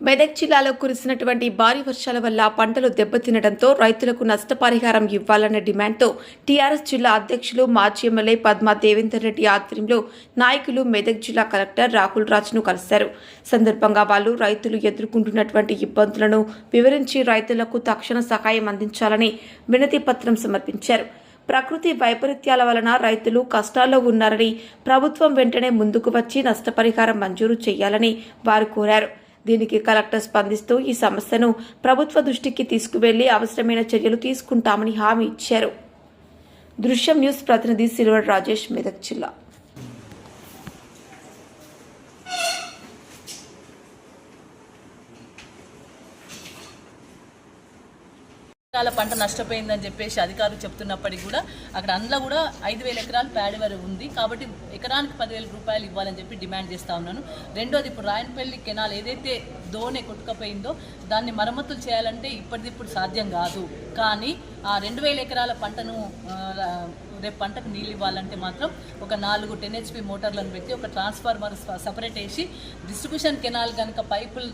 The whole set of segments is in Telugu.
మెదక్ జిల్లాలో కురిసినటువంటి భారీ వర్షాల వల్ల పంటలు దెబ్బతినడంతో రైతులకు నష్టపరిహారం ఇవ్వాలన్న డిమాండ్తో టీఆర్ఎస్ జిల్లా అధ్యక్షులు మాజీ ఎమ్మెల్యే పద్మా దేవేందర్ రెడ్డి ఆధ్వర్యంలో నాయకులు మెదక్ జిల్లా కలెక్టర్ రాహుల్ రాజ్ను కలిశారు. సందర్భంగా వాళ్ళు రైతులు ఎదుర్కొంటున్నటువంటి ఇబ్బందులను వివరించి రైతులకు తక్షణ సహాయం అందించాలని వినతి పత్రం సమర్పించారు. ప్రకృతి వైపరీత్యాల వలన రైతులు కష్టాల్లో ఉన్నారని ప్రభుత్వం వెంటనే ముందుకు వచ్చి నష్టపరిహారం మంజూరు చేయాలని వారు కోరారు. దీనికి కలెక్టర్ స్పందిస్తూ ఈ సమస్యను ప్రభుత్వ దృష్టికి తీసుకువెళ్ళి అవసరమైన చర్యలు తీసుకుంటామని హామీ ఇచ్చారు. దృశ్యం న్యూస్ ప్రతినిధి సిల్వర్ రాజేష్ మెదక్ జిల్లా. ఎకరాల పంట నష్టపోయిందని చెప్పేసి అధికారులు చెప్తున్నప్పటికీ కూడా అక్కడ అందులో కూడా ఐదు వేల ఎకరాలు ప్యాడీ వరకు ఉంది. కాబట్టి ఎకరానికి పదివేల రూపాయలు ఇవ్వాలని చెప్పి డిమాండ్ చేస్తా ఉన్నాను. రెండోది ఇప్పుడు రాయనపల్లి కెనాల్ ఏదైతే దోనె కొట్టుకపోయిందో దాన్ని మరమ్మతులు చేయాలంటే ఇప్పటిదిప్పుడు సాధ్యం కాదు. కానీ ఆ రెండు వేల ఎకరాల పంటను రేపు పంటకు నీళ్ళు ఇవ్వాలంటే మాత్రం ఒక నాలుగు టెన్ హెచ్పి మోటార్లను పెట్టి ఒక ట్రాన్స్ఫార్మర్ సపరేట్ వేసి డిస్ట్రిబ్యూషన్ కెనాల్ కనుక పైపుల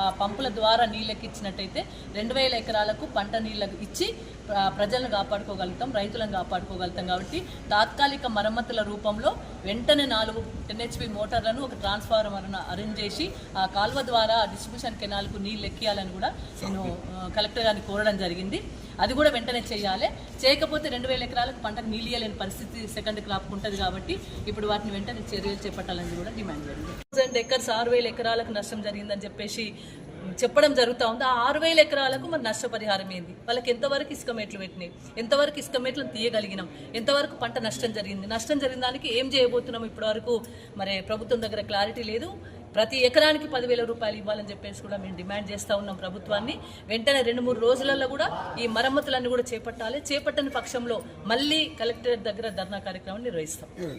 ఆ పంపుల ద్వారా నీళ్ళకి ఇచ్చినట్టయితే రెండు వేల ఎకరాలకు పంట నీళ్ళకు ఇచ్చి ప్రజలను కాపాడుకోగలుగుతాం రైతులను కాపాడుకోగలుగుతాం కాబట్టి తాత్కాలిక మరమ్మతుల రూపంలో వెంటనే నాలుగు టెన్ హెచ్పి మోటార్లను ఒక ట్రాన్స్ఫార్మర్ను అరేంజ్ చేసి ఆ కాలువ ద్వారా డిస్ట్రిబ్యూషన్ కెనాల్కు నీళ్ళు ఎక్కియాలని కూడా నేను కలెక్టర్ గారిని కోరడం జరిగింది. అది కూడా వెంటనే చేయాలి. చేయకపోతే రెండు వేల ఎకరాలకు పంటకు నీళ్ళు ఇవ్వలేని పరిస్థితి సెకండ్ క్రాప్ ఉంటుంది కాబట్టి ఇప్పుడు వాటిని వెంటనే చర్యలు చేపట్టాలని కూడా డిమాండ్ జరిగింది. థౌసండ్ ఎకర్స్ ఆరు వేల ఎకరాలకు నష్టం జరిగిందని చెప్పేసి చెప్పడం జరుగుతూ ఉంది. ఆ ఆరు వేల ఎకరాలకు మరి నష్టపరిహారం ఏంది? వాళ్ళకి ఎంతవరకు ఇసుక మేట్లు పెట్టినాయి? ఎంతవరకు ఇసుక మేట్లను తీయగలిగినాం? ఎంతవరకు పంట నష్టం జరిగింది? నష్టం జరిగిన దానికి ఏం చేయబోతున్నాం ఇప్పటివరకు? మరి ప్రభుత్వం దగ్గర క్లారిటీ లేదు. ప్రతి ఎకరానికి పదివేల రూపాయలు ఇవ్వాలని చెప్పేసి కూడా మేము డిమాండ్ చేస్తూ ఉన్నాం ప్రభుత్వాన్ని. వెంటనే రెండు మూడు రోజులలో కూడా ఈ మరమ్మతులన్నీ కూడా చేపట్టాలి. చేపట్టని పక్షంలో మళ్ళీ కలెక్టరేట్ దగ్గర ధర్నా కార్యక్రమం నిర్వహిస్తాం.